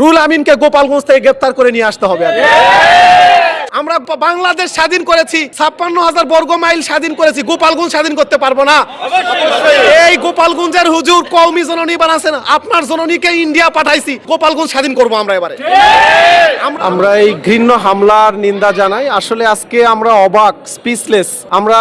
Rule আমিনকে গোপালগঞ্জ থেকে গ্রেপ্তার করে নিয়ে আসতে হবে। আমরা বাংলাদেশ স্বাধীন করেছি, ছাপ্পান্ন হাজার বর্গ মাইল স্বাধীন করেছি, গোপালগঞ্জ স্বাধীন করতে পারব না। এই গোপালগঞ্জের হুজুর কৌমি জননী বানাচ্ছেন আপনার জননীকে ইন্ডিয়া পাঠাইছি, গোপালগঞ্জ স্বাধীন করব আমরা এবারে। আমরা এই ঘৃণ্য হামলার নিন্দা জানাই। আসলে আজকে আমরা অবাক স্পিচলেস আমরা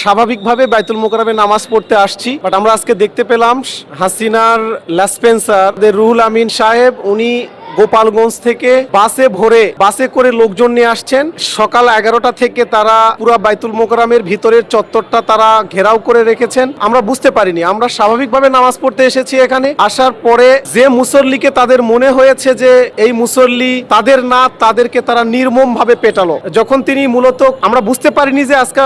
স্বাভাবিকভাবে বাইতুল মোকারমে নামাজ পড়তে আসছি বাট আমরা আজকে দেখতে পেলাম হাসিনার লাসপেন্সার রুহুল আমিন সাহেব, উনি গোপালগঞ্জ থেকে বাসে ভরে বাসে করে লোকজন নিয়ে আসছেন। সকাল এগারোটা থেকে তারা পুরা বাইতুল মোকরামের ভিতরের চত্বরটা তারা ঘেরাও করে রেখেছেন। আমরা বুঝতে পারিনি। আমরা স্বাভাবিকভাবে নামাজ পড়তে এসেছি এখানে। আসার পরে যে মুসল্লিকে তাদের মনে হয়েছে যে এই মুসল্লি তাদের না, তাদেরকে তারা নির্মম ভাবে পেটালো। যখন তিনি মূলত, আমরা বুঝতে পারিনি যে আজকে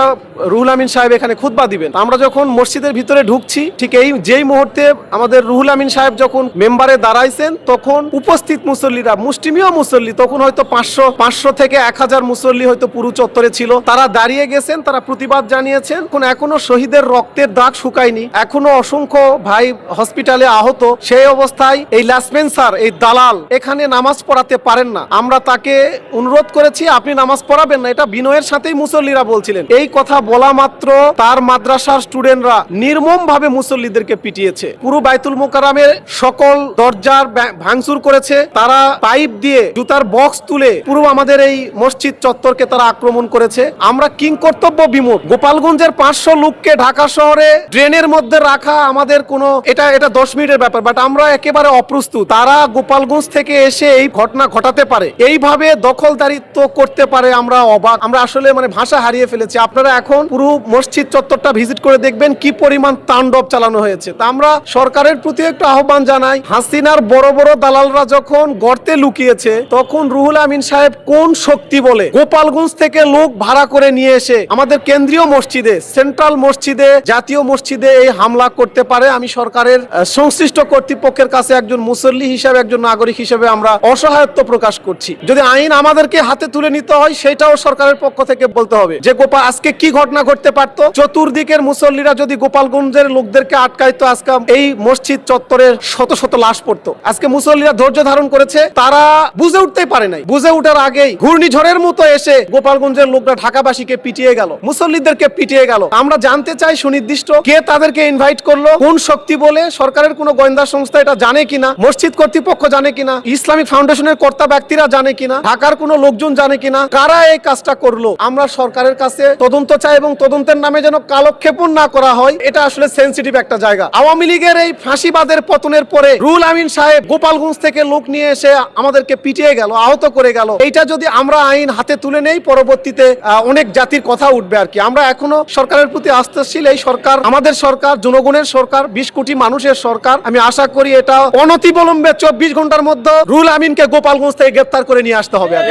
রুহুল আমিন সাহেব এখানে খুতবা দিবেন। আমরা যখন মসজিদের ভিতরে ঢুকছি, ঠিক এই, যেই মুহূর্তে আমাদের রুহুল আমিন সাহেব যখন মেম্বারে দাঁড়াইছেন, তখন উপস্থিত মুসল্লিরা মুষ্টিমীয় মুসল্লি, তখন হয়তো পাঁচশো পাঁচশো থেকে এক হাজার মুসল্লি হয়তো পুরো চত্বরে ছিল। তারা দাঁড়িয়ে গেছেন, তারা প্রতিবাদ জানিয়েছেন। এখন এখনও শহীদের রক্তের দাগ শুকায়নি। এখনও অসংখ্য ভাই হসপিটালে আহত। সেই অবস্থায় এই লাসপেন্সার, এই দালাল, এখানে নামাজ পড়াতে পারেন না। আমরা তাকে অনুরোধ করেছি, আপনি নামাজ পড়াবেন না। এটা বিনয়ের সাথেই মুসল্লিরা বলছিলেন। এই কথা বলা মাত্র তার মাদ্রাসার স্টুডেন্টরা নির্মম ভাবে মুসল্লিদেরকে পিটিয়েছে। পুরো বাইতুল মোকারামের সকল দরজার ভাঙচুর করেছে। তারা পাইপ দিয়ে জুতার বক্স তুলে পুরো আমাদের এই মসজিদ চত্বরকে তারা আক্রমণ করেছে। আমরা কিং কর্তব্য বিমুখ গোপালগঞ্জের পাঁচশো লোককে ঢাকা শহরে ড্রেনের মধ্যে রাখা আমাদের কোনো এটা এটা দশ মিনিটের ব্যাপার বাট আমরা একেবারে অপ্রস্তুত। তারা গোপালগঞ্জ থেকে এসে এই ঘটনা ঘটাতে পারে। এইভাবে দখলদারিত্ব করতে পারে আমরা অবাক। আমরা আসলে মানে ভাষা হারিয়ে ফেলেছি। আপনারা এখন পুরো মসজিদ চত্বরটা ভিজিট করে দেখবেন কি পরিমাণ তাণ্ডব চালানো হয়েছে। তা আমরা সরকারের প্রতি একটু আহ্বান জানাই। হাসিনার বড় বড় দালালরা যখন গর্তে লুকিয়েছে, তখন রুহুল আমিন সাহেব কোন শক্তি বলে গোপালগঞ্জ থেকে লোক ভাড়া করে নিয়ে এসে আমাদের কেন্দ্রীয় মসজিদে, সেন্ট্রাল মসজিদে, জাতীয় মসজিদে এই হামলা করতে পারে, আমি সরকারের সংশ্লিষ্ট কর্তৃপক্ষের কাছে একজন মুসল্লি হিসাবে, একজন নাগরিক হিসেবে আমরা অসহায়ত্ব প্রকাশ করছি। যদি আইন আমাদেরকে হাতে তুলে নিতে হয়, সেটাও সরকারের পক্ষ থেকে বলতে হবে যে গোপাল আজকে কি ঘটনা ঘটতে পারতো? চতুর্দিকের মুসল্লিরা যদি গোপালগঞ্জের লোকদেরকে আটকাইতো, আজকে এই মসজিদ চত্বরের শত শত লাশ পড়তো। আজকে মুসল্লিরা ধৈর্য ধারণ করেছে, তারা বুঝে উঠতেই পারে নাই। বুঝে উঠার আগেই ঘূর্ণিঝড়ের মতো এসে গোপালগঞ্জের লোকরা ঢাকাবাসীকে পিটিয়ে গেল, মুসল্লিদেরকে পিটিয়ে গেল। আমরা জানতে চাই সুনির্দিষ্ট কে তাদেরকে ইনভাইট করল, কোন শক্তি বলে, সরকারের কোনো গোয়েন্দা সংস্থা এটা জানে কিনা, মসজিদ কর্তৃপক্ষ জানে কিনা ইসলামিক ফাউন্ডেশনের কর্তা ব্যক্তিরা জানে কিনা, ঢাকার কোনো লোকজন জানে কিনা, কারা এই কাজটা করল? আমরা সরকারের কাছে তদন্ত চাই এবং তদন্তের নামে যেন কালক্ষেপণ না করা হয়, এটা আসলে সেন্সিটিভ একটা জায়গা। আওয়ামী লীগের এই ফাঁসিবাদের পতনের পরে রুল আমিন সাহেব গোপালগঞ্জ থেকে লোক নিয়ে এসে আমাদেরকে পিটিয়ে গেল, আহত করে গেল। এইটা যদি আমরা আইন হাতে তুলে নেই, পরবর্তীতে অনেক জাতির কথা উঠবে আর কি। আমরা এখনও সরকারের প্রতি আস্থাশীল, এই সরকার আমাদের সরকার, জনগণের সরকার, বিশ কোটি মানুষের সরকার। আমি আশা করি এটা অনতিবলম্বে চব্বিশ ঘণ্টার মধ্যে রুল আমিনকে গোপালগঞ্জ থেকে গ্রেপ্তার করে নিয়ে আসতে হবে আর।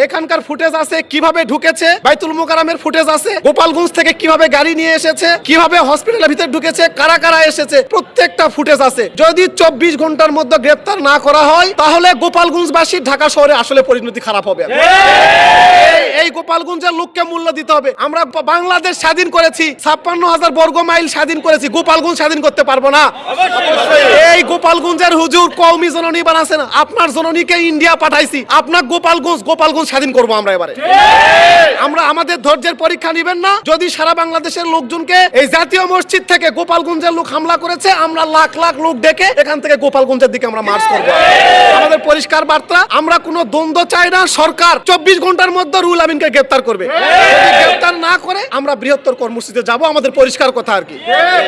এখানকার ফুটেজ আছে কীভাবে ঢুকেছে বাইতুল মোকারামের ফুটেজ আছে গোপালগঞ্জ থেকে কীভাবে গাড়ি নিয়ে এসেছে কীভাবে হসপিটালের ভিতরে ঢুকেছে কারা কারা এসেছে প্রত্যেকটা ফুটেজ আছে। যদি চব্বিশ ঘণ্টার মধ্যে গ্রেপ্তার না করা হয় তাহলে গোপালগঞ্জবাসীর ঢাকা শহরে আসলে পরিণতি খারাপ হবে। এই- গোপালগঞ্জের লোককে মূল্য দিতে হবে। আমরা বাংলাদেশ স্বাধীন করেছি ছাপ্পান্ন হাজার বর্গ মাইল স্বাধীন করেছি গোপালগঞ্জ স্বাধীন করতে পারব না। এই গোপালগঞ্জের হুজুর কৌমি জননী বানাচ্ছেন আপনার জননীকে ইন্ডিয়া পাঠাইছি আপনার গোপালগঞ্জ গোপালগঞ্জ স্বাধীন করব আমরা এবারে। আমরা আমাদের ধৈর্যের পরীক্ষা নিবেন না। যদি সারা বাংলাদেশের লোকজনকে এই জাতীয় মসজিদ থেকে গোপালগঞ্জের লোক হামলা করেছে আমরা লাখ লাখ লোক ডেকে এখান থেকে গোপালগঞ্জের দিকে আমরা মার্চ করব। আমাদের পরিষ্কার বার্তা আমরা কোনো দ্বন্দ্ব চাই না সরকার চব্বিশ ঘণ্টার মধ্যে রুল আমিনকে গ্রেপ্তার করবে। গ্রেপ্তার না করে আমরা বৃহত্তর কর্মসূচিতে যাব আমাদের পরিষ্কার কথা আর কি।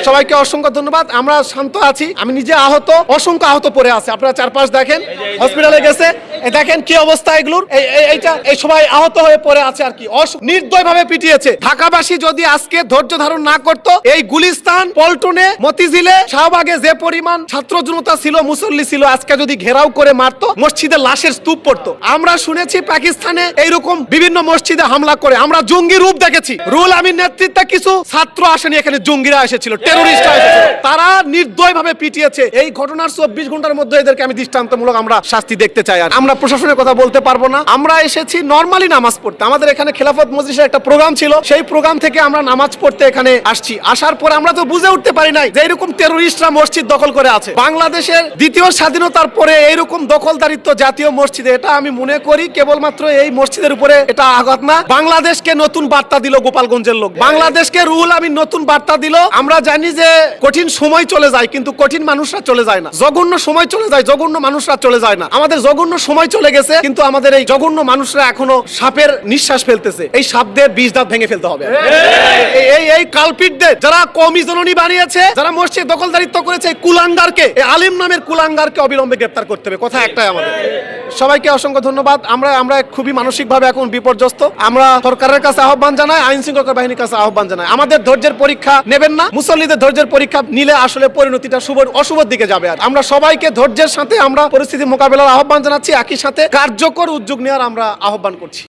সবাইকে অসংখ্য ধন্যবাদ আমরা শান্ত আছি আমি নিজে আহত অসংখ্য আহত পড়ে আছে আপনারা চারপাশ দেখেন হসপিটালে গেছে দেখেন কি অবস্থা এগুলোর এই এই- এইটা এই সবাই আহত হয়ে পড়ে আছে আর কি নির্দয় ভাবে পিটিয়েছে। ঢাকাবাসী যদি আজকে ধৈর্য ধারণ না করত এই গুলিস্তান পল্টনে মতিঝিলে শাহবাগে যে পরিমাণ ছাত্র জনতা ছিল মুসল্লি ছিল আজকে যদি ঘেরাও করে মারতো মসজিদে লাশের স্তূপ পড়তো। আমরা শুনেছি পাকিস্তানে এইরকম বিভিন্ন মসজিদে হামলা করে। আমরা জঙ্গি রূপ দেখেছি। রুল আমির নেতৃত্বে কিছু ছাত্র আসেনি এখানে। জঙ্গিরা এসেছিল টেরোরিস্টরা এসেছিল। তারা নির্দয় ভাবে পিটিয়েছে। এই ঘটনার চব্বিশ ঘণ্টার মধ্যে এদেরকে আমি দৃষ্টান্তমূলক আমরা শাস্তি দেখতে চাই। আর আমরা প্রশাসনের কথা বলতে পারব না। আমরা এসেছি নর্মালি নামাজ পড়তে। আমাদের এখানে খেলাফত মজলিসের একটা প্রোগ্রাম ছিল। সেই প্রোগ্রাম থেকে আমরা নামাজ পড়তে এখানে আসছি। আসার পর আমরা তো বুঝে উঠতে পারি নাই যে এরকম টেরোরিস্টরা মসজিদ দখল করে আছে। বাংলাদেশের দ্বিতীয় স্বাধীনতার পরে এইরকম দখলদারিত্ব জাতীয় মসজিদে এটা আমি মনে করি কেবলমাত্র এই মসজিদের উপরে এটা আঘাত না। বাংলাদেশকে নতুন বার্তা দিল গোপালগঞ্জের লোক। বাংলাদেশকে রুল আমি নতুন বার্তা দিল। আমরা জানি যে কঠিন সময় চলে যায় কিন্তু কঠিন মানুষরা চলে যায় না। জঘন্য সময় চলে যায় জঘন্য মানুষরা চলে যায় না। আমাদের জঘন্য সময় চলে গেছে কিন্তু আমাদের এই জঘন্য মানুষরা এখনও সাপের নিঃশ্বাস ফেলতেছে। এই সাপদের বিষ দাঁত ভেঙে ফেলতে হবে। এই- এই এই কালপিটদের যারা কমি জননী বানিয়েছে যারা মসজিদ দখলদারিত্ব করেছে কুলাঙ্গারকে এই আলিম নামের কুলাঙ্গারকে অবিলম্বে গ্রেপ্তার করতে হবে। কথা একটাই আমাদের। সবাইকে অসংখ্য ধন্যবাদ। আমরা আমরা খুবই মানসিকভাবে এখন বিপর্যস্ত। আমরা সরকারের কাছে আহ্বান জানাই, আইন শৃঙ্খলা বাহিনীর কাছে আহ্বান জানাই। আমাদের ধৈর্যের পরীক্ষা নেবেন না। মুসল্লিদের ধৈর্যের পরীক্ষা নিলে আসলে পরিণতিটা শুভ অশুভর দিকে যাবে আর। আমরা সবাইকে ধৈর্যের সাথে আমরা পরিস্থিতি মোকাবেলার আহ্বান জানাচ্ছি। একই সাথে কার্যকর উদ্যোগ নেওয়ার আমরা আহ্বান করছি।